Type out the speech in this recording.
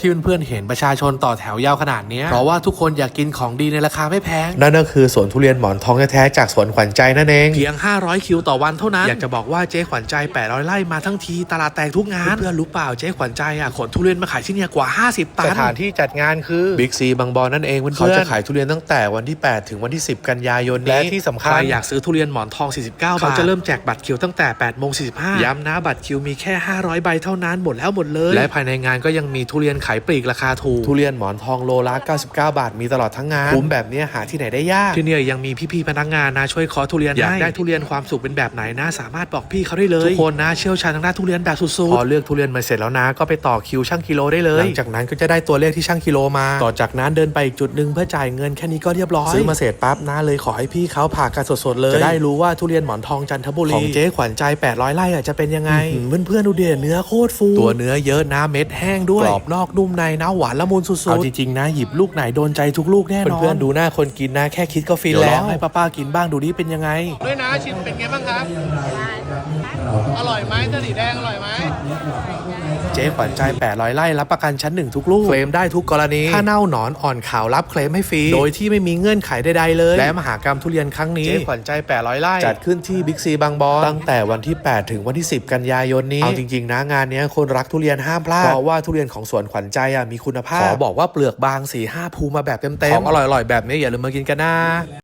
ที่เพื่อนๆเห็นประชาชนต่อแถวยาวขนาดเนี้ยเพราะว่าทุกคนอยากกินของดีในราคาไม่แพง นั่นก็คือสวนทุเรียนหมอนทองแท้ๆจากสวนขวัญใจนั่นเองเพียง 500 คิวต่อวันเท่านั้น อยากจะบอกว่าเจ๊ขวัญใจ 800ไร่มาทั้งทีตลาดแตกทุกงานเพื่อนๆรู้เปล่าเจ๊ขวัญใจอะขนทุเรียนมาขายที่เนี่ยกว่า 50 ตันสถานที่จัดงานคือบิ๊กซีบางบอนนั่นเองเพื่อนๆเขาจะขายทุเรียนตั้งแต่วันที่ 8 ถึงวันที่ 10 กันยายนนี้และที่สำใคคัรญอยากซื้อทุเรียนหมอนทอง 49 บาทเขาจะเริ่มแจกบัตรคิวตั้งแต่8โมง45ย้ำนะบัตรคิวมีแค่ 500 ใบเท่านั้นหมดแล้วหมดเลย และภายในงานก็ยังมีทุเรียนขายปลีกราคาถูกทุเรียนหมอนทองโลละ99 บาท มีตลอดทั้งงานคุ้มแบบเนี้ยหาที่ไหนได้ยากที่เนี่ยยังมีพี่ๆพนักงานนะช่วยเคอทุเรียนอยากได้ทุเรียนความสุขเป็นแบบไหนนะ สามารถบอกพี่เขาได้เลยทุกคนนะเชี่ยวชาญทางด้านทุเรียนแบบสุดพอเลือกทุเรียนมาเสร็จแล้วนะ ก็ไปต่อคิวช่างกิโลได้เลยหลังจากนั้นก็จะได้ตัวเลขที่ช่างกิโลมา ต่อจากนั้นเดินไปอีกจุดหนึ่งเพื่อจ่ายเงินแค่นี้ก็เรียบร้อยซื้อมาเสร็จปั๊บนะเลยขอให้พี่เขาผ่ากันสดๆเลยจะได้รู้ว่าทุเรียนหมอนทองจันทบุรีของเจ๊ขวัญใจ 800ไร่อะจะเป็นยังไงเพื่อนๆดูเด่นเนื้อโคตรฟูตัวเนื้อเยอะนะเม็ดแห้งด้วยกรอบนอกนุ่มในนะหวานละมุนสุดๆเอาจริงๆนะหยิบลูกไหนโดนใจทุกลูกแน่นอนเพื่อนๆดูหน้าคนกินนะ แค่คิดก็ฟินเดี๋ยวลแล้อวงให้ป้าๆกินบ้างดูดิเป็นยังไงด้วยนะชิมเป็นไงบ้างครับอร่อยไหมเจ้าสีแดงอร่อยไหมเจ๊ขวัญใจ 800 ไร่รับประกันชั้นหนึ่งทุกลูก เคลมได้ทุกกรณี ถ้าเน่าหนอนอ่อนขาวรับเคลมให้ฟรี โดยที่ไม่มีเงื่อนไขใดๆเลย และมหากรรมทุเรียนครั้งนี้ เจ๊ขวัญใจ 800 ไร่ จัดขึ้นที่บิ๊กซีบางบอน ตั้งแต่วันที่ 8 ถึงวันที่ 10 กันยายนนี้ เอาจริง ๆ นะงานเนี้ยคนรักทุเรียนห้ามพลาด เพราะว่าทุเรียนของสวนขวัญใจอะมีคุณภาพ ขอบอกว่าเปลือกบาง4 5ภูมาแบบเต็มๆของอร่อยๆแบบนี้อย่าลืมมากินกันนะ